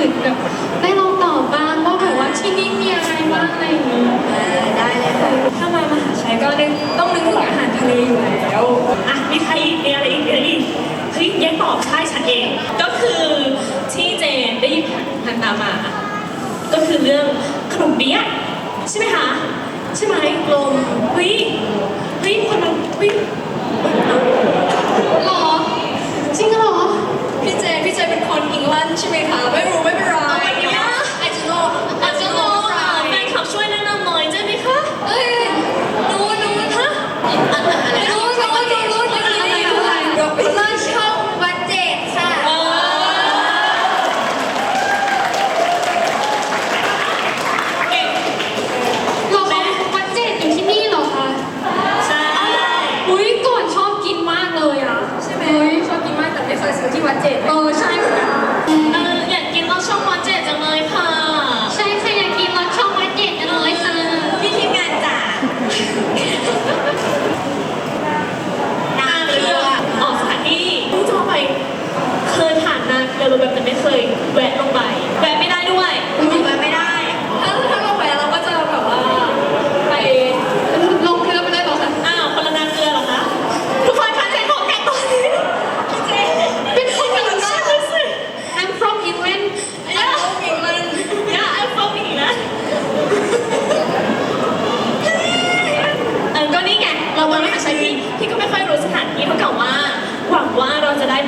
ื่นแบบได้ลองตอบบ้างว่าแบบว่าที่นี่มีอะไรบ้างอะไรอย่างเงี้ยได้เลยค่ะถ้ามามหาชัยก็ต้องนึกถึงอาหารทะเลอยู่แล้วอะมีใครอีกมีอะไรอีกมีอะไรอีกเฮ้ยยังตอบใช่ฉันเอง ก็คือที่เจนได้ยินผ่านตามา ก็คือเรื่องขนมเปี๊ยะใช่ไหมคะใช่ไหมกลมเฮ้ยเฮ้ยคนเรนเฮ้ย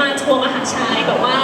มาทัวร์มหาชายแบบว่า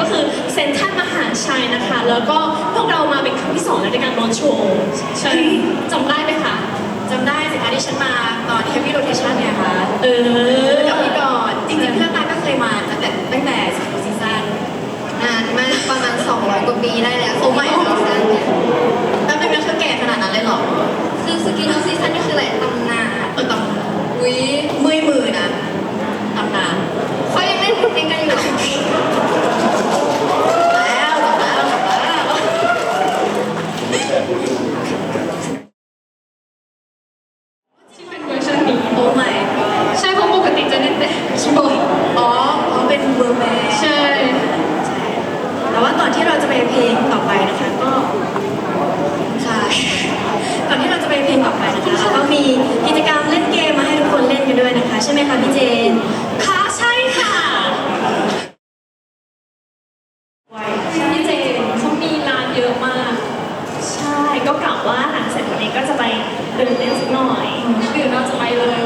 ก็คือเซ็นทรัลมหาชัยนะคะ แล้วก็พวกเรามาเป็นครั้งที่สองในการลอนโชว์จำได้ไหมคะจำได้สิคะที่ฉันมาตอน Heavy Rotation เนี่ยค่ะ เออกับพี่ก่อนจริงๆเพื่อนตาก็เคยมาตั้งแต่ตั้งแต่ซีซั่นนานมากประมาณ200กว่า อนที่เราจะไปเพลงต่อไปนะคะเราก็มีกิจกรรมเล่นเกมมาให้ทุกคนเล่นกันด้วยนะคะ ใช่ไหมคะพี่เจนคะใช่ค่ะพี่เจนเขามีร้านเยอะมาก ใช่ก็กล่าวว่าหลังเสร็จวันนี้ก็จะไปเดินเล่นสักหน่อยคือเราจะไปเลย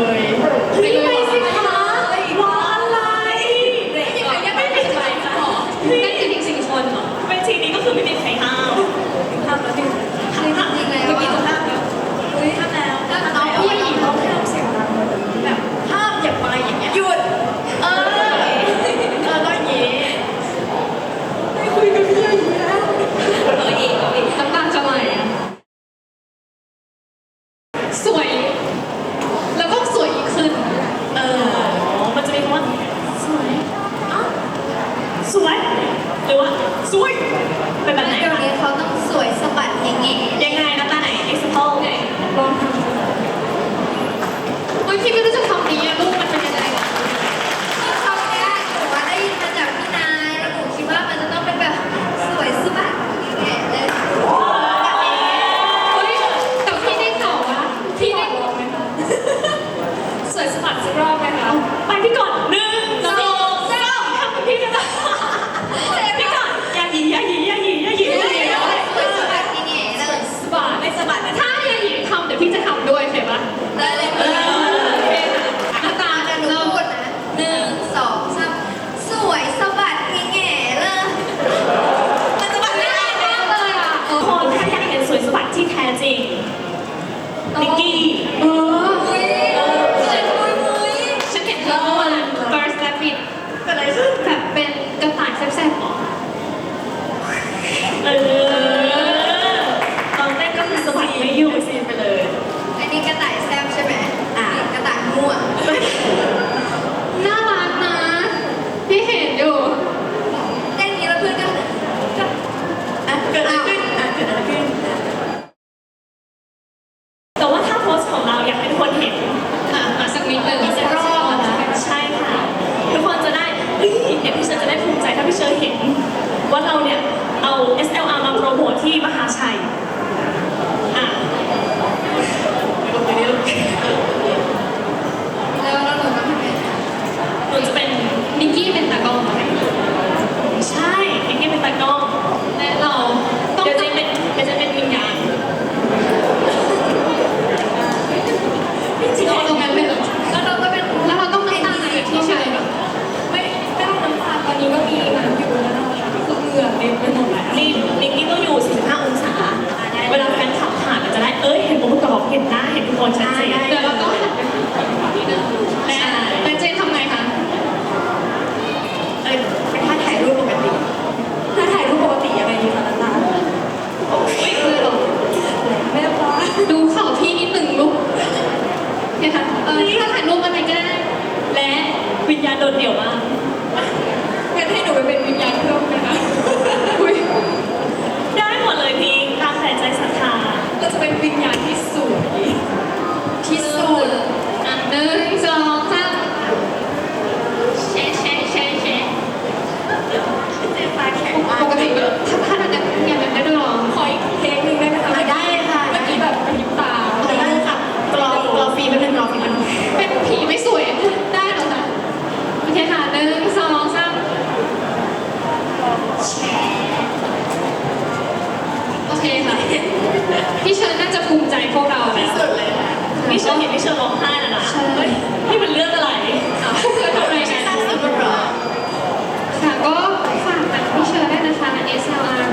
สวยหรือว่าสวยเปแบบไหนเขาต้องสวยสะบัดเงี้ งั้นให้หนูไปเป็นวิญญาณ เคค่ะพี่เชิญน่าจะภูมิใจพวกเราที่นะ สุดเลยนะนี่เชิญเห็นพี่เชิญร้องไห้แล้วนะใช่ เฮ้ยนี่มันเรื่องอะไรอะเธอทำอะไรนะ สร้ค่ะก็ฝากหนังพี่เชิญได้นะคะ SLR